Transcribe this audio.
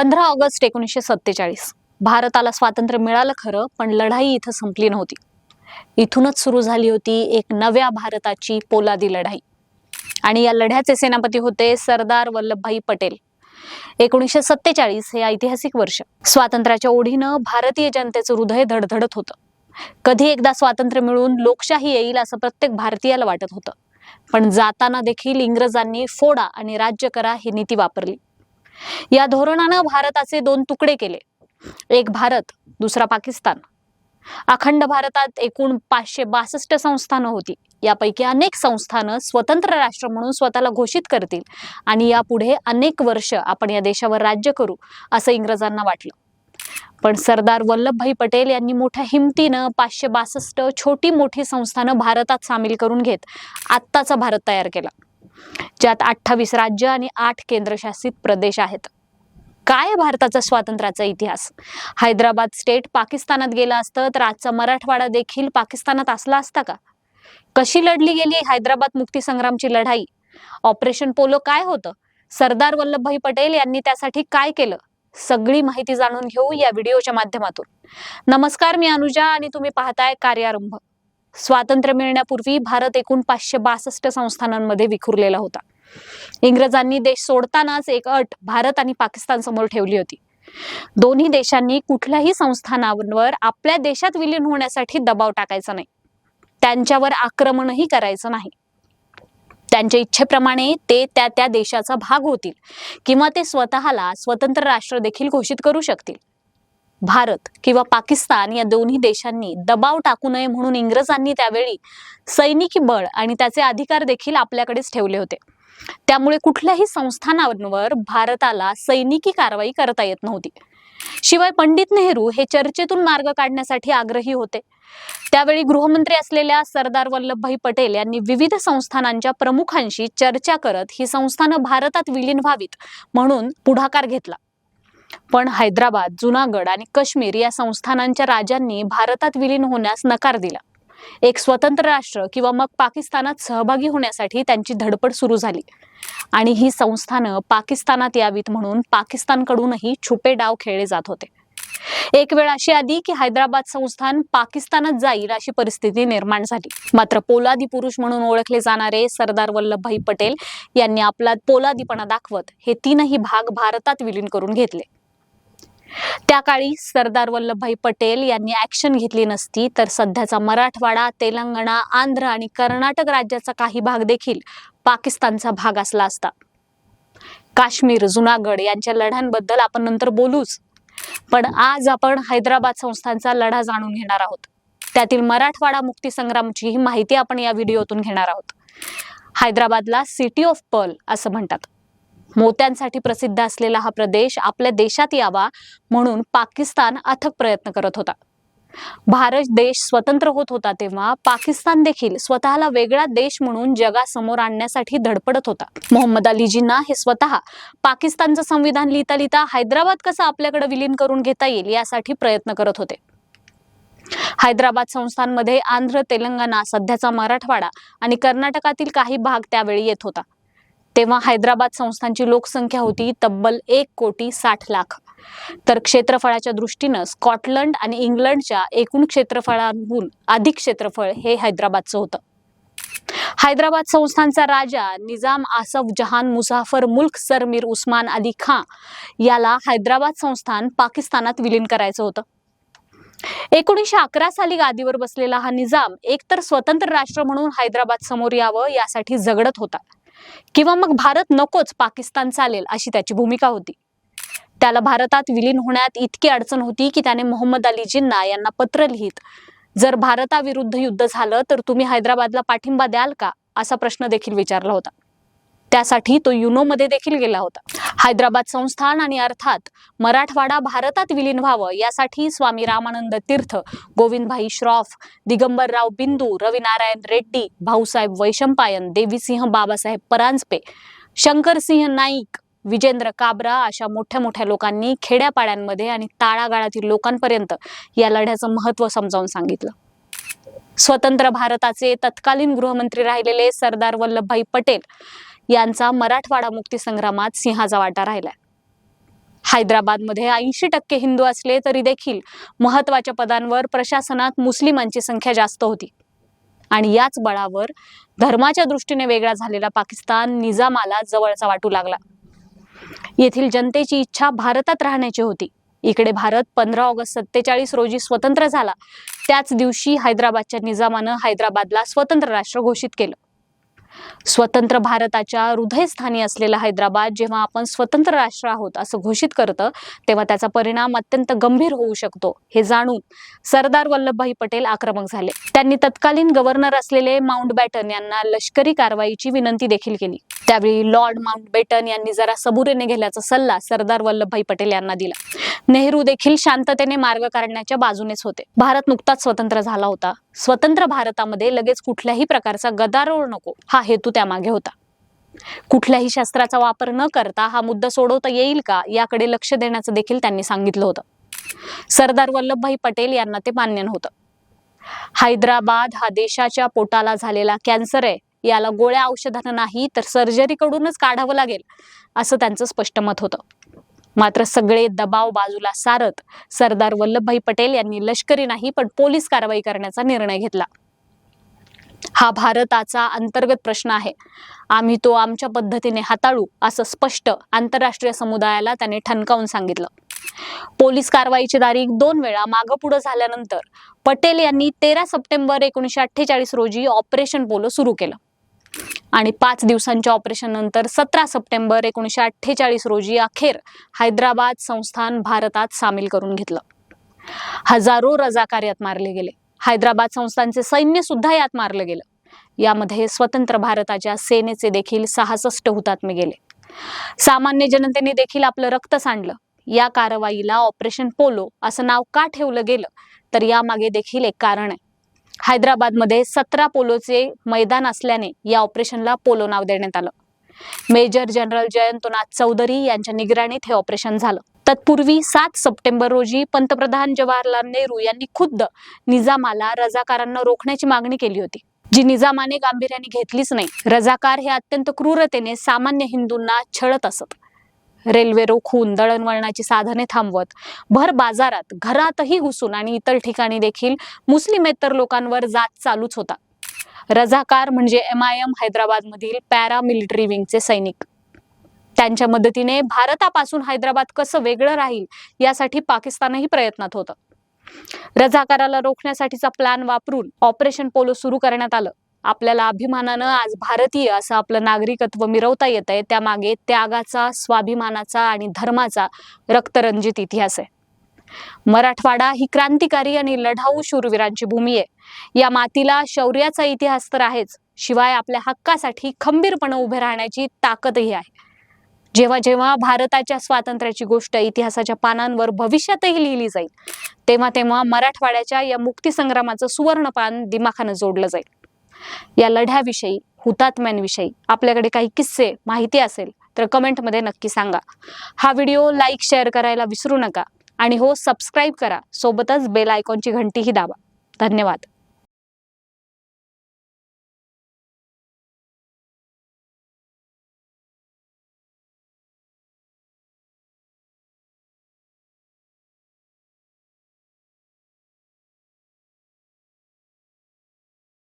पंधरा ऑगस्ट एकोणीसशे सत्तेचाळीस. भारताला स्वातंत्र्य मिळालं खरं पण लढाई इथं संपली नव्हती. इथूनच सुरू झाली होती एक नव्या भारताची पोलादी लढाई. आणि या लढ्याचे सेनापती होते सरदार वल्लभभाई पटेल. एकोणीसशे सत्तेचाळीस हे ऐतिहासिक वर्ष. स्वातंत्र्याच्या ओढीनं भारतीय जनतेचं हृदय धडधडत होतं. कधी एकदा स्वातंत्र्य मिळून लोकशाही येईल असं प्रत्येक भारतीयाला वाटत होतं. पण जाताना देखील इंग्रजांनी फोडा आणि राज्य करा ही नीती वापरली. या धोरणानं भारताचे दोन तुकडे केले. एक भारत दुसरा पाकिस्तान. अखंड भारतात एकूण पाचशे बासष्ट संस्थानं होती. यापैकी अनेक संस्थानं स्वतंत्र राष्ट्र म्हणून स्वतःला घोषित करतील आणि यापुढे अनेक वर्ष आपण या देशावर राज्य करू असं इंग्रजांना वाटलं. पण सरदार वल्लभभाई पटेल यांनी मोठ्या हिमतीनं पाचशे बासष्ट छोटी मोठी संस्थानं भारतात सामील करून घेत आत्ताचा भारत तयार केला. ज्यात अठ्ठावीस राज्य आणि आठ केंद्रशासित प्रदेश आहेत. काय भारताचा स्वातंत्र्याचा इतिहास? हैदराबाद स्टेट पाकिस्तानात गेला असतं तर आजचा मराठवाडा देखील पाकिस्तानात असला असता का? कशी लढली गेली हैदराबाद मुक्तीसंग्रामची लढाई? ऑपरेशन पोलो काय होतं? सरदार वल्लभभाई पटेल यांनी त्यासाठी काय केलं? सगळी माहिती जाणून घेऊ या व्हिडिओच्या माध्यमातून. नमस्कार मी अनुजा आणि तुम्ही पाहताय कार्यारंभ. स्वातंत्र्य मिळण्यापूर्वी भारत एकूण पाचशे बासष्ट संस्थानांमध्ये विखुरलेला होता. इंग्रजांनी देश सोडतानाच एक अट भारत आणि पाकिस्तान समोर ठेवली होती. दोन्ही देशांनी कुठल्याही संस्थानांवर आपल्या देशात विलीन होण्यासाठी दबाव टाकायचा नाही. त्यांच्यावर आक्रमणही करायचं नाही. त्यांच्या इच्छेप्रमाणे ते त्या त्या देशाचा भाग होतील किंवा ते स्वतःला स्वतंत्र राष्ट्र देखील घोषित करू शकतील. भारत किंवा पाकिस्तान या दोन्ही देशांनी दबाव टाकू नये म्हणून इंग्रजांनी त्यावेळी सैनिकी बळ आणि त्याचे अधिकार देखील आपल्याकडेच ठेवले होते. त्यामुळे कुठल्याही संस्थानांवर भारताला सैनिकी कारवाई करता येत नव्हती. शिवाय पंडित नेहरू हे चर्चेतून मार्ग काढण्यासाठी आग्रही होते. त्यावेळी गृहमंत्री असलेल्या सरदार वल्लभभाई पटेल यांनी विविध संस्थानांच्या प्रमुखांशी चर्चा करत ही संस्थानं भारतात विलीन व्हावीत म्हणून पुढाकार घेतला. पण हैदराबाद जुनागड आणि काश्मीर या संस्थानांच्या राजांनी भारतात विलीन होण्यास नकार दिला. एक स्वतंत्र राष्ट्र किंवा मग पाकिस्तानात सहभागी होण्यासाठी त्यांची धडपड सुरू झाली. आणि ही संस्थानं पाकिस्तानात यावीत म्हणून पाकिस्तानकडूनही छुपे डाव खेळले जात होते. एक वेळ अशी आली की हैदराबाद संस्थान पाकिस्तानात जाईल अशी परिस्थिती निर्माण झाली. मात्र पोलादी पुरुष म्हणून ओळखले जाणारे सरदार वल्लभभाई पटेल यांनी आपला पोलादीपणा दाखवत हे तीनही भाग भारतात विलीन करून घेतले. त्या काळी सरदार वल्लभभाई पटेल यांनी ऍक्शन घेतली नसती तर सध्याचा मराठवाडा तेलंगणा आंध्र आणि कर्नाटक राज्याचा काही भाग देखील पाकिस्तानचा भाग असला असता. काश्मीर जुनागड यांच्या लढ्यांबद्दल आपण नंतर बोलूच. पण आज आपण हैदराबाद संस्थांचा लढा जाणून घेणार आहोत. त्यातील मराठवाडा मुक्ती संग्रामची ही माहिती आपण या व्हिडिओतून घेणार आहोत. हैदराबादला सिटी ऑफ पर्ल असं म्हणतात. मोत्यांसाठी प्रसिद्ध असलेला हा प्रदेश आपल्या देशात यावा म्हणून पाकिस्तान अथक प्रयत्न करत होता. भारत देश स्वतंत्र होत होता तेव्हा पाकिस्तान देखील स्वतःला वेगळा देश म्हणून जगासमोर आणण्यासाठी धडपडत होता. मोहम्मद अली जिन्ना हे स्वतः पाकिस्तानचं संविधान लिहिता लिहिता हैदराबाद कसं आपल्याकडे विलीन करून घेता येईल यासाठी प्रयत्न करत होते. हैदराबाद संस्थांमध्ये आंध्र तेलंगणा सध्याचा मराठवाडा आणि कर्नाटकातील काही भाग त्यावेळी येत होता. तेव्हा हैदराबाद संस्थांची लोकसंख्या होती तब्बल एक कोटी साठ लाख. तर क्षेत्रफळाच्या दृष्टीनं स्कॉटलंड आणि इंग्लंडच्या एकूण क्षेत्रफळांहून अधिक क्षेत्रफळ हे हैदराबादचं होतं. हैदराबाद संस्थानचा राजा निजाम आसफ जहान मुझाफर मुल्क सरमीर उस्मान अली खां याला हैदराबाद संस्थान पाकिस्तानात विलीन करायचं होतं. एकोणीसशे अकरा साली गादीवर बसलेला हा निजाम एकतर स्वतंत्र राष्ट्र म्हणून हैदराबाद समोर यावं यासाठी झगडत होता. किंवा मग भारत नकोच पाकिस्तान चालेल अशी त्याची भूमिका होती. त्याला भारतात विलीन होण्यात इतकी अडचण होती की त्याने मोहम्मद अली जिन्ना यांना पत्र लिहित जर भारताविरुद्ध युद्ध झालं तर तुम्ही हैदराबादला पाठिंबा द्याल का? असा प्रश्न देखील विचारला होता. त्यासाठी तो युनोमध्ये देखील गेला होता. हैदराबाद संस्थान आणि अर्थात मराठवाडा भारतात विलीन व्हावं यासाठी स्वामी रामानंद तीर्थ गोविंदभाई श्रॉफ दिगंबरराव बिंदू रविनारायण रेड्डी भाऊसाहेब वैशंपायन देवीसिंह बाबासाहेब परांजपे शंकरसिंह नाईक विजेंद्र काबरा अशा मोठ्या मोठ्या लोकांनी खेड्यापाड्यांमध्ये आणि ताळागाळातील लोकांपर्यंत या लढ्याचं महत्त्व समजावून सांगितलं. स्वतंत्र भारताचे तत्कालीन गृहमंत्री राहिलेले सरदार वल्लभभाई पटेल यांचा मराठवाडा मुक्तीसंग्रामात सिंहाचा वाटा राहिलाय. हैदराबादमध्ये ऐंशी टक्के हिंदू असले तरी देखील महत्त्वाच्या पदांवर प्रशासनात मुस्लिमांची संख्या जास्त होती. आणि याच बळावर धर्माच्या दृष्टीने वेगळा झालेला पाकिस्तान निजामाला जवळचा वाटू लागला. येथील जनतेची इच्छा भारतात राहण्याची होती. इकडे भारत पंधरा ऑगस्ट सत्तेचाळीस रोजी स्वतंत्र झाला. त्याच दिवशी हैदराबादच्या निजामानं हैदराबादला स्वतंत्र राष्ट्र घोषित केलं. स्वतंत्र भारताच्या हृदयस्थानी असलेला हैदराबाद जेव्हा आपण स्वतंत्र राष्ट्र आहोत असं घोषित करतं तेव्हा त्याचा परिणाम अत्यंत गंभीर होऊ शकतो हे जाणून सरदार वल्लभभाई पटेल आक्रमक झाले. त्यांनी तत्कालीन गव्हर्नर असलेले माउंट बॅटन यांना लष्करी कारवाईची विनंती देखील केली. त्यावेळी लॉर्ड माउंट बेटन यांनी जरा सबुरीने घेण्याचा सल्ला सरदार वल्लभभाई पटेल यांना दिला. नेहरू देखील शांततेने मार्ग काढण्याच्या बाजूनेच होते. भारत नुकताच स्वतंत्र झाला होता. स्वतंत्र भारतामध्ये लगेच कुठल्याही प्रकारचा गदारोळ नको. हा हेतू त्यामागे होता. कुठल्याही शास्त्राचा वापर न करता हा मुद्दा सोडवता येईल का याकडे लक्ष देण्याचं देखील त्यांनी सांगितलं होतं. सरदार वल्लभभाई पटेल यांना ते मान्य नव्हतं. हैदराबाद हा देशाच्या पोटाला झालेला कॅन्सर आहे. याला गोळ्या औषधानं नाही तर सर्जरीकडूनच काढावं लागेल असं त्यांचं स्पष्ट मत होतं. मात्र सगळे दबाव बाजूला सारत सरदार वल्लभभाई पटेल यांनी लष्करी नाही पण पोलीस कारवाई करण्याचा निर्णय घेतला. हा भारताचा अंतर्गत प्रश्न आहे. आम्ही तो आमच्या पद्धतीने हाताळू असं स्पष्ट आंतरराष्ट्रीय समुदायाला त्याने ठणकावून सांगितलं. पोलीस कारवाईची तारीख दोन वेळा मागं पुढं झाल्यानंतर पटेल यांनी तेरा सप्टेंबर एकोणीसशे अठ्ठेचाळीस रोजी ऑपरेशन पोलो सुरू केलं. आणि पाच दिवसांच्या ऑपरेशन नंतर सतरा सप्टेंबर एकोणीसशे अठ्ठेचाळीस रोजी अखेर हैदराबाद संस्थान भारतात सामील करून घेतलं. हजारो रजाकार यात मारले गेले. हैदराबाद संस्थांचे सैन्य सुद्धा यात मारलं गेलं. यामध्ये स्वतंत्र भारताच्या सेनेचे देखील सहासष्ट हुतात्मे गेले. सामान्य जनतेने देखील आपलं रक्त सांडलं. या कारवाईला ऑपरेशन पोलो असं नाव का ठेवलं गेलं? तर यामागे देखील एक कारण आहे. हैदराबादमध्ये सतरा पोलोचे मैदान असल्याने या ऑपरेशनला पोलो नाव देण्यात आलं. मेजर जनरल जयंतनाथ चौधरी यांच्या निगराणीत हे ऑपरेशन झालं. तत्पूर्वी सात सप्टेंबर रोजी पंतप्रधान जवाहरलाल नेहरू यांनी खुद्द निजामाला रजाकारांना रोखण्याची मागणी केली होती. जी निजामाने गांभीर्याने घेतलीच नाही. रजाकार हे अत्यंत क्रूरतेने सामान्य हिंदूंना छळत असत. रेल्वे रोखून दळणवळणाची साधने थांबवत भर बाजारात घरातही घुसून आणि इतर ठिकाणी देखील मुस्लिमेतर लोकांवर जात चालूच होता. रजाकार म्हणजे एम आय एम हैदराबादमधील पॅरा मिलिटरी विंगचे सैनिक. त्यांच्या मदतीने भारतापासून हैदराबाद कसं वेगळं राहील यासाठी पाकिस्तानही प्रयत्नात होतं. रजाकाराला रोखण्यासाठीचा प्लॅन वापरून ऑपरेशन पोलो सुरू करण्यात आलं. आपल्याला अभिमानानं आज भारतीय असं आपलं नागरिकत्व मिरवता येत आहे त्यामागे त्यागाचा स्वाभिमानाचा आणि धर्माचा रक्तरंजित इतिहास आहे. मराठवाडा ही क्रांतिकारी आणि लढाऊ शूरवीरांची भूमी आहे. या मातीला शौर्याचा इतिहास तर आहेच शिवाय आपल्या हक्कासाठी खंबीरपणे उभे राहण्याची ताकदही आहे. जेव्हा जेव्हा भारताच्या स्वातंत्र्याची गोष्ट इतिहासाच्या पानांवर भविष्यातही लिहिली जाईल तेव्हा तेव्हा मराठवाड्याच्या या मुक्तीसंग्रामाचं सुवर्णपान दिमाखानं जोडलं जाईल. या लढ्याविषयी हुतात्म्यांविषयी आपल्याकडे काही किस्से माहिती असेल तर कमेंटमध्ये नक्की सांगा. हा व्हिडिओ लाईक शेअर करायला विसरू नका आणि हो सबस्क्राईब करा. सोबतच बेल आयकॉनची घंटीही दाबा. धन्यवाद.